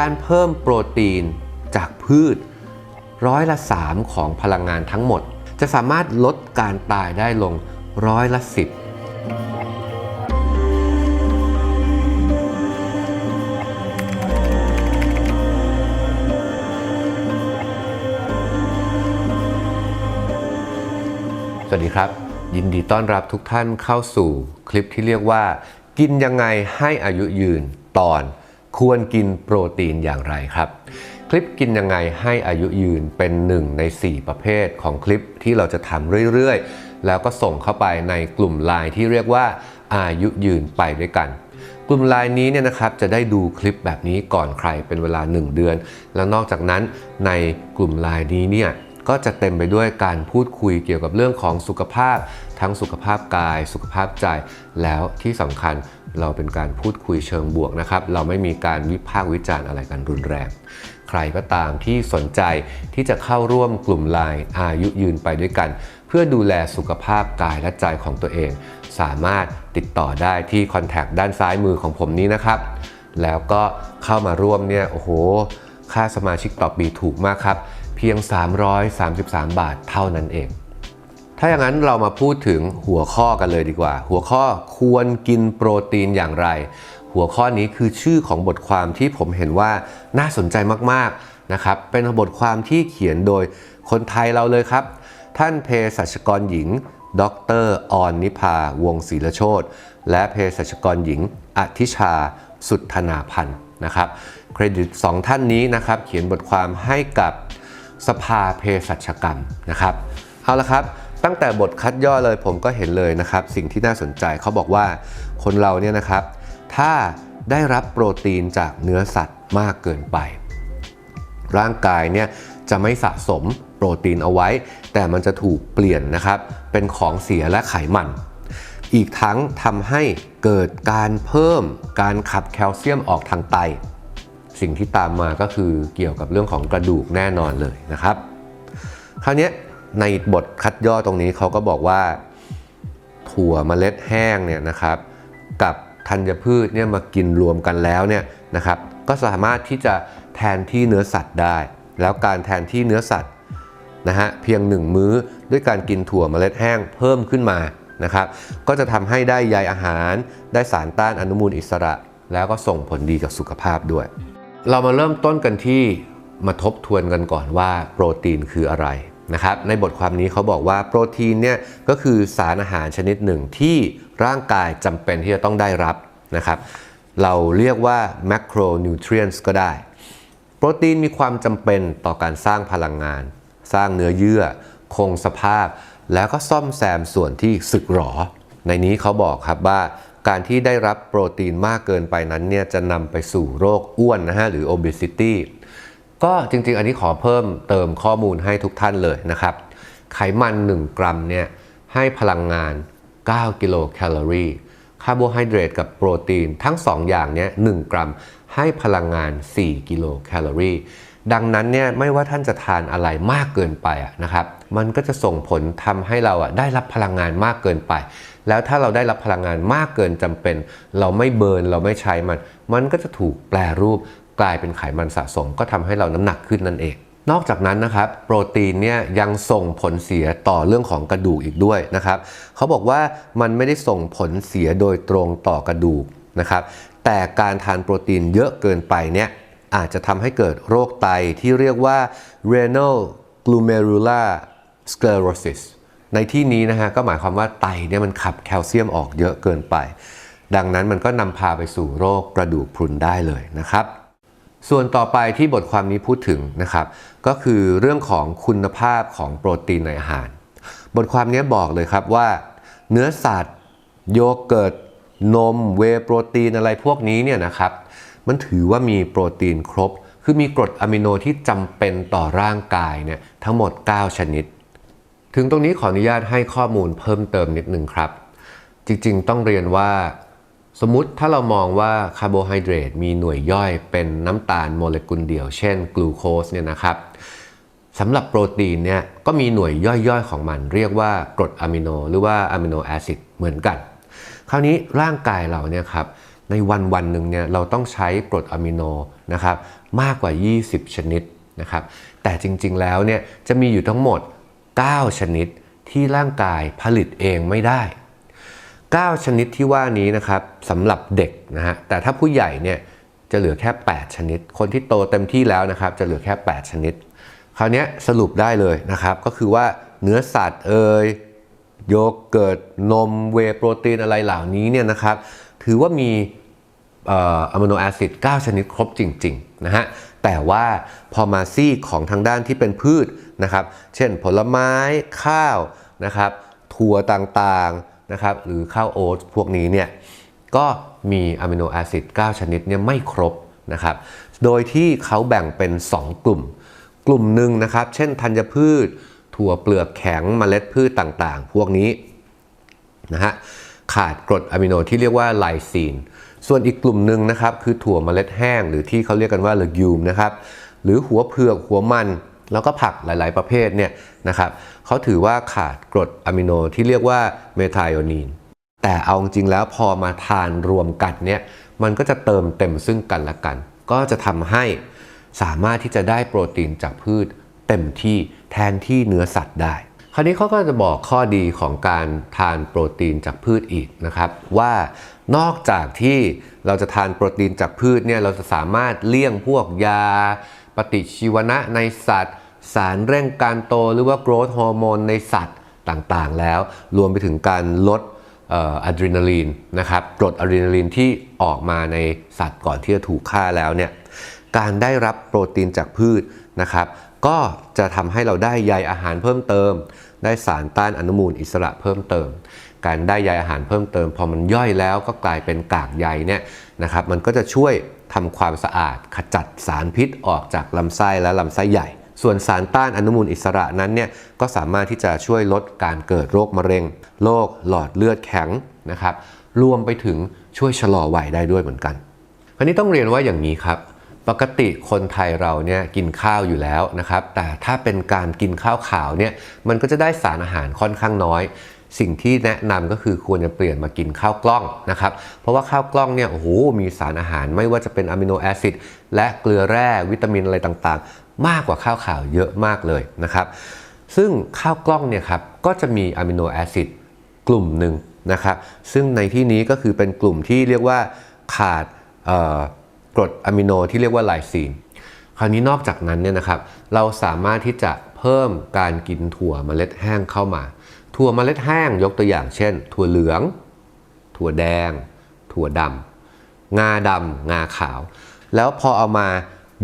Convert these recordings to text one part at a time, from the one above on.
การเพิ่มโปรตีนจากพืชร้อยละ 3 ของพลังงานทั้งหมด จะสามารถลดการตายได้ลงร้อยละ 10สวัสดีครับ ยินดีต้อนรับทุกท่านเข้าสู่คลิปที่เรียกว่า กินยังไงให้อายุยืนตอน ควรกินโปรตีนอย่างไรครับ คลิปกินยังไงให้อายุยืนเป็นหนึ่งใน 4 ประเภทของคลิปที่เราจะทำเรื่อยๆ แล้วก็ส่งเข้าไปในกลุ่มไลน์ที่เรียกว่าอายุยืนไปด้วยกัน กลุ่มไลน์นี้เนี่ยนะครับจะได้ดูคลิปแบบนี้ก่อนใครเป็นเวลา 1 เดือน แล้วนอกจากนั้นในกลุ่มไลน์นี้เนี่ย ก็จะเต็มไปด้วยการพูดคุยเกี่ยวกับเรื่องของสุขภาพ ทั้งสุขภาพกาย สุขภาพใจ แล้วที่สำคัญเราเป็นการพูดคุยเชิงบวกนะครับ เราไม่มีการวิพากษ์วิจารณ์อะไรกันรุนแรง ใครก็ตามที่สนใจที่จะเข้าร่วมกลุ่มไลน์อายุยืนไปด้วยกัน เพื่อดูแลสุขภาพกายและใจของตัวเอง สามารถติดต่อได้ที่คอนแทคด้านซ้ายมือของผมนี้นะครับ แล้วก็เข้ามาร่วมเนี่ยโอ้โห ค่าสมาชิกต่อปีถูกมากครับ เพียง 333 บาทเท่านั้นเอง ถ้าอย่างนั้นเรามาพูดถึงหัวข้อกันเลยดีกว่า หัวข้อควรกินโปรตีนอย่างไร หัวข้อนี้คือชื่อของบทความที่ผมเห็นว่าน่าสนใจมากๆนะครับ เป็นบทความที่เขียนโดยคนไทยเราเลยครับ ท่านเภสัชกรหญิง ดรออนนิพาวงศิลโชตและเภสัชกรหญิงอธิชาสุทธนาพันธ์นะครับเครดิตสองท่านนี้นะครับ เขียนบทความให้กับ สภาเภสัชกรรมนะครับเอาละครับตั้งแต่บทคัดย่อเลยผมก็เห็นเลยนะครับ สิ่งที่น่าสนใจเขาบอกว่าคนเราเนี่ยนะครับ ถ้าได้รับโปรตีนจากเนื้อสัตว์มากเกินไป ร่างกายเนี่ยจะไม่สะสมโปรตีนเอาไว้ แต่มันจะถูกเปลี่ยนนะครับ เป็นของเสียและไขมันอีกทั้งทำให้เกิดการเพิ่มการขับแคลเซียมออกทางไต สิ่งที่ตามมาก็คือเกี่ยวกับเรื่องของกระดูกแน่นอนเลยนะครับ คราวนี้ในบทคัดย่อตรงนี้เขาก็บอกว่า ถั่วเมล็ดแห้งเนี่ยนะครับ กับธัญพืชเนี่ยมากินรวมกันแล้วเนี่ยนะครับ ก็สามารถที่จะแทนที่เนื้อสัตว์ได้ แล้วการแทนที่เนื้อสัตว์นะฮะเพียงหนึ่งมื้อด้วยการกินถั่วเมล็ดแห้งเพิ่มขึ้นมานะครับก็จะทำให้ได้ใยอาหารได้สารต้านอนุมูลอิสระ แล้วก็ส่งผลดีกับสุขภาพด้วย เรามาเริ่มต้นกันที่มาทบทวนกันก่อนว่าโปรตีนคืออะไรนะครับในบทความนี้เขาบอกว่าโปรตีนเนี่ยก็คือสารอาหารชนิดหนึ่งที่ร่างกายจำเป็นที่จะต้องได้รับนะครับเราเรียกว่า macronutrients ก็ได้ โปรตีนมีความจำเป็นต่อการสร้างพลังงาน สร้างเนื้อเยื่อ คงสภาพ แล้วก็ซ่อมแซมส่วนที่สึกหรอ ในนี้เขาบอกครับว่า การที่ได้รับโปรตีนมากเกินไปนั้นเนี่ยจะนำไปสู่โรคอ้วนนะฮะหรือ obesity ก็จริงๆ อันนี้ขอเพิ่มเติมข้อมูลให้ทุกท่านเลยนะครับ ไขมัน 1 กรัมเนี่ยให้พลังงาน 9 กิโลแคลอรี่ คาร์โบไฮเดรตกับโปรตีนทั้ง 2 อย่างเนี้ย1กรัมให้พลังงาน 4 กิโลแคลอรี่ดังนั้นเนี่ยไม่ว่าท่านจะทานอะไรมากเกินไปอะนะครับ มันก็จะส่งผลทำให้เราอะได้รับพลังงานมากเกินไป แล้วถ้าเราได้รับพลังงานมากเกินจำเป็น เราไม่เบิร์นเราไม่ใช้มัน มันก็จะถูกแปลรูปกลายเป็นไขมันสะสม ก็ทำให้เราน้ำหนักขึ้นนั่นเองนอกจากนั้นนะครับโปรตีนเนี่ยยังส่งผลเสียต่อเรื่องของกระดูกอีกด้วยนะครับเขาบอกว่ามันไม่ได้ส่งผลเสียโดยตรงต่อกระดูกนะครับแต่การทานโปรตีนเยอะเกินไปเนี่ยอาจจะทำให้เกิดโรคไตที่เรียกว่า renal glomerular sclerosis ในที่นี้นะฮะก็หมายความว่าไตเนี่ยมันขับแคลเซียมออกเยอะเกินไป ดังนั้นมันก็นำพาไปสู่โรคกระดูกพรุนได้เลยนะครับ ส่วนต่อไปที่บทความนี้พูดถึงนะครับก็คือเรื่องของคุณภาพของโปรตีนในอาหาร บทความนี้บอกเลยครับว่า เนื้อสัตว์ โยเกิร์ตนมเวโปรตีนอะไรพวกนี้เนี่ยนะครับมันถือว่ามีโปรตีนครบ คือมีกรดอะมิโนที่จำเป็นต่อร่างกายเนี่ยทั้งหมด 9 ชนิด ถึงตรงนี้ขออนุญาตให้ข้อมูลเพิ่มเติมนิดนึงครับ จริงๆ ต้องเรียนว่า สมมติถ้าเรามองว่าคาร์โบไฮเดรตมีหน่วยย่อยเป็นน้ำตาลโมเลกุลเดียว เช่นกลูโคสเนี่ยนะครับสำหรับโปรตีนเนี่ยก็มีหน่วยย่อยๆของมัน เรียกว่ากรดอะมิโนหรือว่าอะมิโนแอซิดเหมือนกัน คราวนี้ร่างกายเราเนี่ยครับในวันวันหนึ่งเนี่ยเราต้องใช้กรดอะมิโนนะครับมากกว่า 20 ชนิดนะครับแต่จริงๆแล้วเนี่ยจะมีอยู่ทั้งหมด 9 ชนิดที่ร่างกายผลิตเองไม่ได้ 9 ชนิดที่ว่านี้นะครับสำหรับเด็กนะฮะแต่ถ้าผู้ใหญ่เนี่ยจะเหลือแค่ 8 ชนิด คนที่โตเต็มที่แล้วนะครับจะเหลือแค่ 8 ชนิด คราวนี้สรุปได้เลยนะครับก็คือว่าเนื้อสัตว์เอ่ยโยเกิร์ตนมเวโปรตีนอะไรเหล่านี้เนี่ยนะครับถือว่ามีอะมิโนแอซิด 9 ชนิดครบจริง ๆ นะฮะ แต่ว่าพอมาซี่ของทางด้านที่เป็นพืชนะครับ เช่นผลไม้ข้าวนะครับถั่วต่างๆนะครับหรือข้าวโอ๊ตพวกนี้เนี่ยก็มีอะมิโนแอซิด9ชนิดเนี่ยไม่ครบนะครับ โดยที่เขาแบ่งเป็น 2 กลุ่ม กลุ่มหนึ่งนะครับ เช่นธัญพืช ถั่วเปลือกแข็งเมล็ดพืชต่างๆ พวกนี้นะฮะขาดกรดอะมิโนที่เรียกว่าไลซีน ส่วนอีกกลุ่มหนึ่งนะครับคือถั่วเมล็ดแห้ง หรือที่เขาเรียกกันว่าเลกิวมนะครับหรือหัวเผือกหัวมัน แล้วก็ผักหลาย ๆ ประเภทเนี่ยนะครับเขาถือว่าขาดกรดอะมิโนที่เรียกว่าเมทไอโอนีนแต่เอาจริงแล้วพอมาทานรวมกันเนี่ยมันก็จะเติมเต็มซึ่งกันและกัน ก็จะทำให้สามารถที่จะได้โปรตีนจากพืชเต็มที่แทนที่เนื้อสัตว์ได้ คราวนี้เขาก็จะบอกข้อดีของการทานโปรตีนจากพืชอีกนะครับ ว่านอกจากที่เราจะทานโปรตีนจากพืชเนี่ยเราจะสามารถเลี่ยงพวกยา ปฏิชีวนะในสัตว์ สารเร่งการโตหรือว่า growth ฮอร์โมนในสัตว์ต่างๆ แล้ว รวมไปถึงการลดอะดรีนาลีนนะครับกรดอะดรีนาลีนที่ออกมาในสัตว์ก่อนที่จะถูกฆ่าแล้วเนี่ยการได้รับโปรตีนจากพืชนะครับ ก็จะทำให้เราได้ใยอาหารเพิ่มเติม ได้สารต้านอนุมูลอิสระเพิ่มเติม การได้ใยอาหารเพิ่มเติม พอมันย่อยแล้วก็กลายเป็นกากใยเนี่ยนะครับมันก็จะช่วยทำความสะอาดขจัดสารพิษออกจากลำไส้และลำไส้ใหญ่ ส่วนสารต้านอนุมูลอิสระนั้นเนี่ยก็สามารถที่จะช่วยลดการเกิดโรคมะเร็งโรคหลอดเลือดแข็งนะครับรวมไปถึงช่วยชะลอวัยได้ด้วยเหมือนกันคราวนี้ต้องเรียนว่าอย่างนี้ครับ ปกติคนไทยเราเนี่ยกินข้าวอยู่แล้วนะครับ แต่ถ้าเป็นการกินข้าวขาวเนี่ยมันก็จะได้สารอาหารค่อนข้างน้อย สิ่งที่แนะนำก็คือควรจะเปลี่ยนมากินข้าวกล้องนะครับ เพราะว่าข้าวกล้องเนี่ยโอ้โหมีสารอาหารไม่ว่าจะเป็นอะมิโนแอซิดและเกลือแร่วิตามินอะไรต่างๆ มากกว่าข้าวขาวเยอะมากเลยนะครับ ซึ่งข้าวกล้องเนี่ยครับก็จะมีอะมิโนแอซิดกลุ่มหนึ่งนะครับ ซึ่งในที่นี้ก็คือเป็นกลุ่มที่เรียกว่าขาด กรดอะมิโนที่เรียกว่าไลซีน คราวนี้นอกจากนั้นเนี่ยนะครับ เราสามารถที่จะเพิ่มการกินถั่วเมล็ดแห้งเข้ามา ถั่วเมล็ดแห้งยกตัวอย่างเช่น ถั่วเหลือง ถั่วแดง ถั่วดำงาดำงาขาว แล้วพอเอามา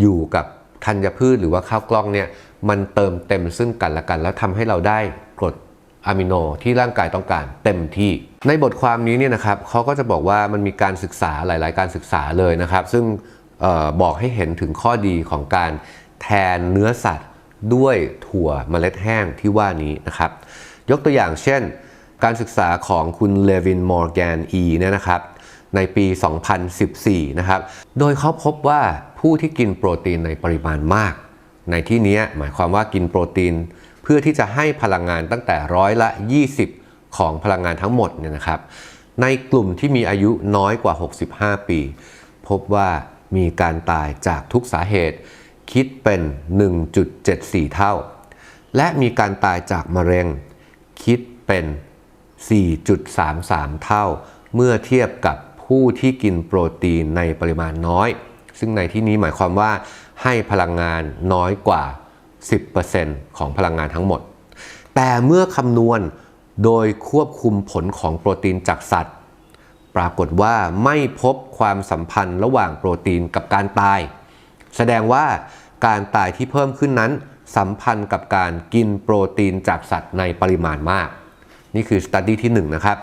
อยู่กับธัญพืชหรือว่าข้าวกล้องเนี่ยมันเติมเต็มซึ่งกันและกัน แล้วทำให้เราได้กรด อะมิโนที่ร่างกายต้องการเต็มที่ ในบทความนี้เนี่ยนะครับเขาก็จะบอกว่ามันมีการศึกษาหลาย ๆ การศึกษาเลยนะครับ ซึ่งออบอกให้เห็นถึงข้อดีของการแทนเนื้อสัตว์ด้วยถั่วเมล็ดแห้งที่ว่านี้นะครับ ยกตัวอย่างเช่น การศึกษาของคุณเลวินมอร์แกนอีเนี่ยนะครับในปี 2014 นะครับ โดยเขาพบว่าผู้ที่กินโปรตีนในปริมาณมาก ในที่นี้หมายความว่ากินโปรตีน เพื่อที่จะให้พลังงานตั้งแต่ร้อยละ 20 ของพลังงานทั้งหมดเนี่ยนะครับ ในกลุ่มที่มีอายุน้อยกว่า 65 ปี พบว่ามีการตายจากทุกสาเหตุ คิดเป็น 1.74 เท่า และมีการตายจากมะเร็ง คิดเป็น 4.33 เท่า เมื่อเทียบกับผู้ที่กินโปรตีนในปริมาณน้อย ซึ่งในที่นี้หมายความว่าให้พลังงานน้อยกว่า 10%ของพลังงานทั้งหมด แต่เมื่อคำนวณโดยควบคุมผลของโปรตีนจากสัตว์ ปรากฏว่าไม่พบความสัมพันธ์ระหว่างโปรตีนกับการตาย แสดงว่าการตายที่เพิ่มขึ้นนั้น สัมพันธ์กับการกินโปรตีนจากสัตว์ในปริมาณมาก นี่คือสตัดดี้ที่ 1นนะครับ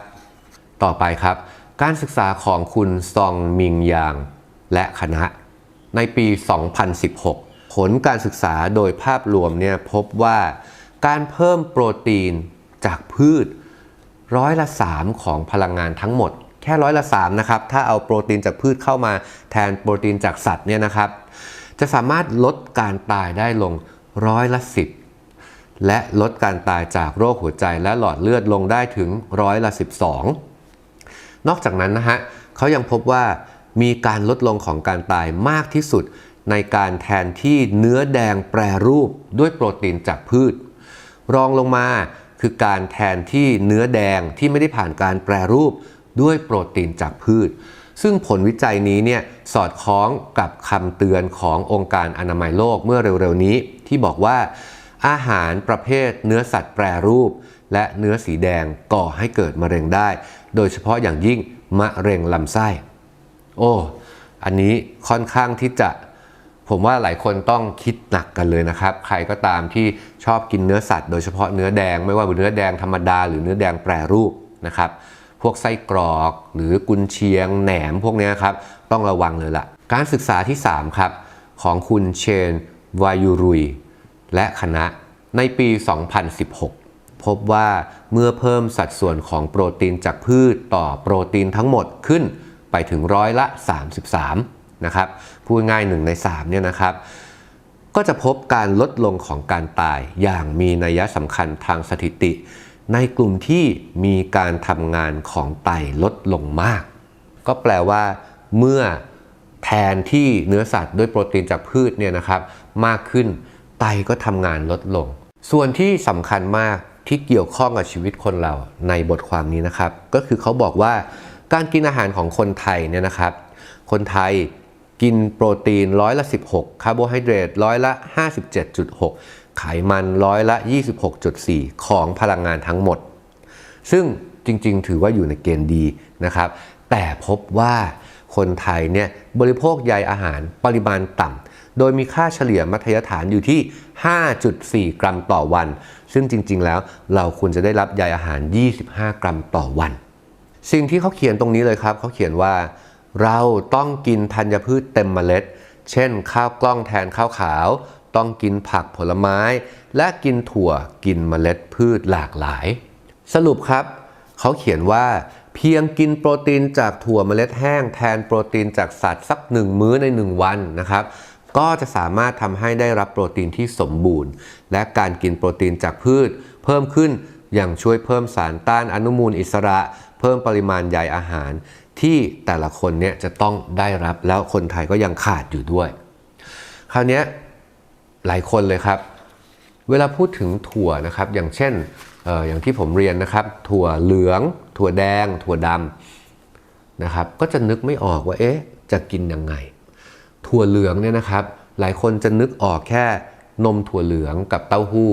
ต่อไปครับ การศึกษาของคุณซองมิงยางและคณะ ในปี 2016 ผลการศึกษาโดยภาพรวมเนี่ยพบว่าการเพิ่มโปรตีนจากพืชร้อยละ3ของพลังงานทั้งหมด แค่ร้อยละ3นะครับ ถ้าเอาโปรตีนจากพืชเข้ามาแทนโปรตีนจากสัตว์เนี่ยนะครับ จะสามารถลดการตายได้ลงร้อยละ 10 และลดการตายจากโรคหัวใจและหลอดเลือดลงได้ถึงร้อยละ 12 นอกจากนั้นนะฮะเขายังพบว่ามีการลดลงของการตายมากที่สุด ในการแทนที่เนื้อแดงแปรรูปด้วยโปรตีนจากพืช รองลงมาคือการแทนที่เนื้อแดงที่ไม่ได้ผ่านการแปรรูปด้วยโปรตีนจากพืช ซึ่งผลวิจัยนี้เนี่ยสอดคล้องกับคำเตือนขององค์การอนามัยโลกเมื่อเร็วๆนี้ ที่บอกว่า อาหารประเภทเนื้อสัตว์แปรรูป และเนื้อสีแดงก่อให้เกิดมะเร็งได้ โดยเฉพาะอย่างยิ่งมะเร็งลำไส้ โอ้ อันนี้ค่อนข้างที่จะ ผมว่าหลายคนต้องคิดหนักกันเลยนะครับ ใครก็ตามที่ชอบกินเนื้อสัตว์โดยเฉพาะเนื้อแดง ไม่ว่าเป็นเนื้อแดงธรรมดาหรือเนื้อแดงแปรรูปนะครับ พวกไส้กรอกหรือกุนเชียงแหนมพวกนี้ครับต้องระวังเลยล่ะ การศึกษาที่ 3 ครับ ของคุณเชนวายูรุย และคณะในปี 2016 พบว่าเมื่อเพิ่มสัดส่วนของโปรตีนจากพืชต่อโปรตีนทั้งหมดขึ้นไปถึงร้อยละ 33 นะครับพูดง่าย1ใน3เนี่ยนะครับก็จะพบการลดลงของการตายอย่างมีนัยสำคัญทางสถิติ ในกลุ่มที่มีการทำงานของไตลดลงมาก ก็แปลว่า เมื่อแทนที่เนื้อสัตว์ด้วยโปรตีนจากพืชเนี่ยนะครับ มากขึ้นไตก็ทำงานลดลง ส่วนที่สำคัญมากที่เกี่ยวข้องกับชีวิตคนเราในบทความนี้นะครับ ก็คือเขาบอกว่าการกินอาหารของคนไทยเนี่ยนะครับ คนไทย กินโปรตีนร้อยละ 16 คาร์โบไฮเดรตร้อยละ 57.6 ไขมันร้อยละ 26.4 ของพลังงานทั้งหมด ซึ่งจริงๆ ถือว่าอยู่ในเกณฑ์ดีนะครับ แต่พบว่าคนไทยเนี่ยบริโภคใยอาหารปริมาณต่ำ โดยมีค่าเฉลี่ยมัธยฐานอยู่ที่ 5.4 กรัมต่อวัน ซึ่งจริง ๆ แล้วเราควรจะได้รับใยอาหาร 25 กรัมต่อวัน สิ่งที่เขาเขียนตรงนี้เลยครับ เขาเขียนว่า เราต้องกินธัญพืชเต็มเมล็ด เช่น ข้าวกล้องแทนข้าวขาว ต้องกินผักผลไม้ และกินถั่วกินเมล็ดพืชหลากหลาย สรุปครับ เขาเขียนว่า เพียงกินโปรตีนจากถั่วเมล็ดแห้งแทนโปรตีนจากสัตว์สักหนึ่งมื้อใน1วันนะครับก็จะสามารถทำให้ได้รับโปรตีนที่สมบูรณ์ และการกินโปรตีนจากพืช เพิ่มขึ้นอย่างช่วยเพิ่มสารต้านอนุมูลอิสระ เพิ่มปริมาณใยอาหาร ที่แต่ละคนเนี่ยจะต้องได้รับแล้วคนไทยก็ยังขาดอยู่ด้วย คราวนี้หลายคนเลยครับ เวลาพูดถึงถั่วนะครับ อย่างเช่นอออย่างที่ผมเรียนนะครับ ถั่วเหลือง ถั่วแดง ถั่วดำนะครับ ก็จะนึกไม่ออกว่าเอ๊ะจะกินยังไง ถั่วเหลืองเนี่ยนะครับ หลายคนจะนึกออกแค่นมถั่วเหลืองกับเต้าหู้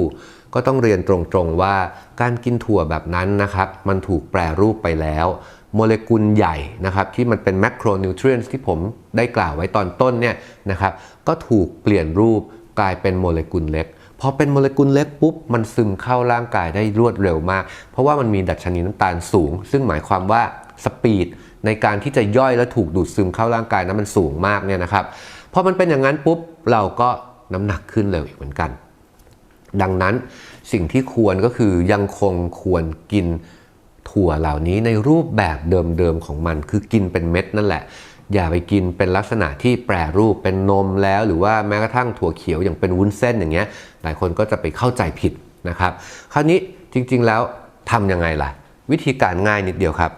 ก็ต้องเรียนตรงๆว่าการกินถั่วแบบนั้นนะครับ มันถูกแปรรูปไปแล้ว โมเลกุลใหญ่นะครับที่มันเป็นแมคโครนิวทรีนที่ผมได้กล่าวไว้ตอนต้นเนี่ยนะครับก็ถูกเปลี่ยนรูปกลายเป็นโมเลกุลเล็กพอเป็นโมเลกุลเล็กปุ๊บมันซึมเข้าร่างกายได้รวดเร็วมาก เพราะว่ามันมีดัชนีน้ำตาลสูง ซึ่งหมายความว่าสปีดในการที่จะย่อยและถูกดูดซึมเข้าร่างกายนั้นมันสูงมากเนี่ยนะครับพอมันเป็นอย่างนั้นปุ๊บเราก็น้ำหนักขึ้นเร็วอีกเหมือนกัน ดังนั้นสิ่งที่ควรก็คือยังคงควรกิน ถั่วเหล่านี้ในรูปแบบเดิมๆของมัน คือกินเป็นเม็ดนั่นแหละ อย่าไปกินเป็นลักษณะที่แปรรูปเป็นนมแล้ว หรือว่าแม้กระทั่งถั่วเขียวอย่างเป็นวุ้นเส้นอย่างเงี้ยหลายคนก็จะไปเข้าใจผิดนะครับ คราวนี้จริงๆแล้วทำยังไงล่ะ วิธีการง่ายนิดเดียวครับ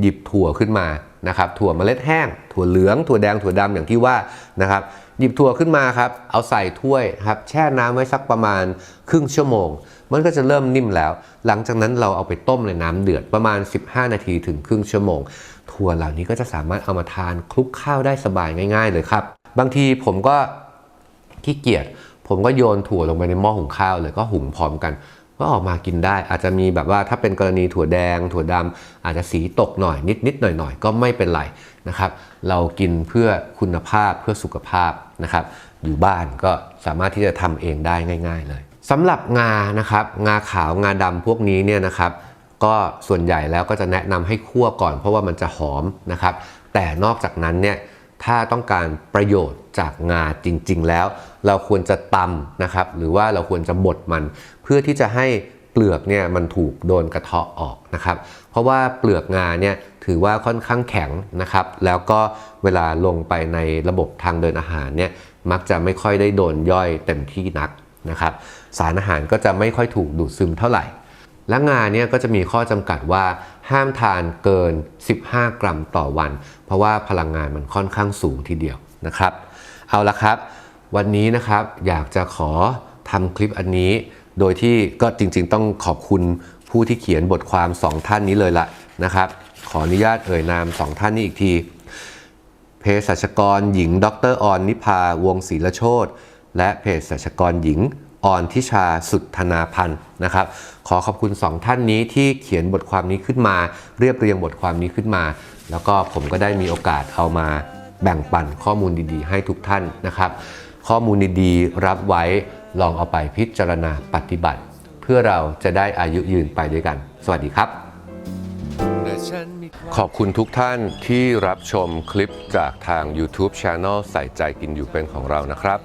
หยิบถั่วขึ้นมานะครับถั่วเมล็ดแห้ง ถั่วเหลือง ถั่วแดงถั่วดำอย่างที่ว่านะครับหยิบถั่วขึ้นมาครับ เอาใส่ถ้วยครับแช่น้ำไว้สักประมาณครึ่งชั่วโมง มันก็จะเริ่มนิ่มแล้ว หลังจากนั้นเราเอาไปต้มในน้ำเดือดประมาณ 15 นาทีถึงครึ่งชั่วโมง ถั่วเหล่านี้ก็จะสามารถเอามาทานคลุกข้าวได้สบายง่าย ๆ เลยครับ บางทีผมก็ขี้เกียจผมก็โยนถั่วลงไปในหม้อหุงข้าวเลยก็หุงพร้อมกันก็ออกมากินได้ อาจจะมีแบบว่าถ้าเป็นกรณีถั่วแดง ถั่วดำอาจจะสีตกหน่อยนิดๆหน่อยๆก็ไม่เป็นไรนะครับ เรากินเพื่อคุณภาพเพื่อสุขภาพนะครับ อยู่บ้านก็สามารถที่จะทำเองได้ง่าย ๆ เลย สำหรับงานะครับงาขาวงาดำพวกนี้เนี่ยนะครับ ก็ส่วนใหญ่แล้วก็จะแนะนำให้คั่วก่อนเพราะว่ามันจะหอมนะครับ แต่นอกจากนั้นเนี่ยถ้าต้องการประโยชน์จากงาจริง ๆ แล้ว เราควรจะตำนะครับ หรือว่าเราควรจะบดมัน เพื่อที่จะให้เปลือกเนี่ยมันถูกโดนกระเทาะออกนะครับ เพราะว่าเปลือกงาเนี่ยถือว่าค่อนข้างแข็งนะครับ แล้วก็เวลาลงไปในระบบทางเดินอาหารเนี่ยมักจะไม่ค่อยได้โดนย่อยเต็มที่นักนะครับ สารอาหารก็จะไม่ค่อยถูกดูดซึมเท่าไหร่ และงาเนี่ยก็จะมีข้อจำกัดว่าห้ามทานเกิน 15 กรัมต่อวัน เพราะว่าพลังงานมันค่อนข้างสูงทีเดียวนะครับ เอาละครับ วันนี้นะครับอยากจะขอทำคลิปอันนี้ โดยที่ก็จริงๆ ต้องขอบคุณผู้ที่เขียนบทความ 2 ท่านนี้เลยละนะครับ ขออนุญาตเอ่ยนาม 2 ท่านนี้อีกทีเภสัชกรหญิง ดรออนนิพาวงศิลโชตและเภสัชกรหญิง ออนทิชาสุทธนาพันธ์นะครับ ขอขอบคุณสองท่านนี้ที่เขียนบทความนี้ขึ้นมา เรียบเรียงบทความนี้ขึ้นมา แล้วก็ผมก็ได้มีโอกาสเอามาแบ่งปันข้อมูลดีๆ ให้ทุกท่านนะครับ ข้อมูลดีๆ รับไว้ลองเอาไปพิจารณาปฏิบัติ เพื่อเราจะได้อายุยืนไปด้วยกัน สวัสดีครับ ขอบคุณทุกท่านที่รับชมคลิปจากทาง YouTube Channel ใส่ใจกินอยู่เป็นของเรานะครับ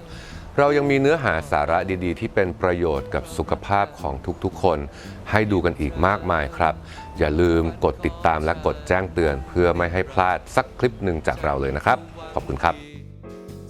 เรายังมีเนื้อหาสาระดีๆ ที่เป็นประโยชน์กับสุขภาพของทุกๆ คน ให้ดูกันอีกมากมายครับ อย่าลืมกดติดตามและกดแจ้งเตือน เพื่อไม่ให้พลาดสักคลิปหนึ่งจากเราเลยนะครับ ขอบคุณครับ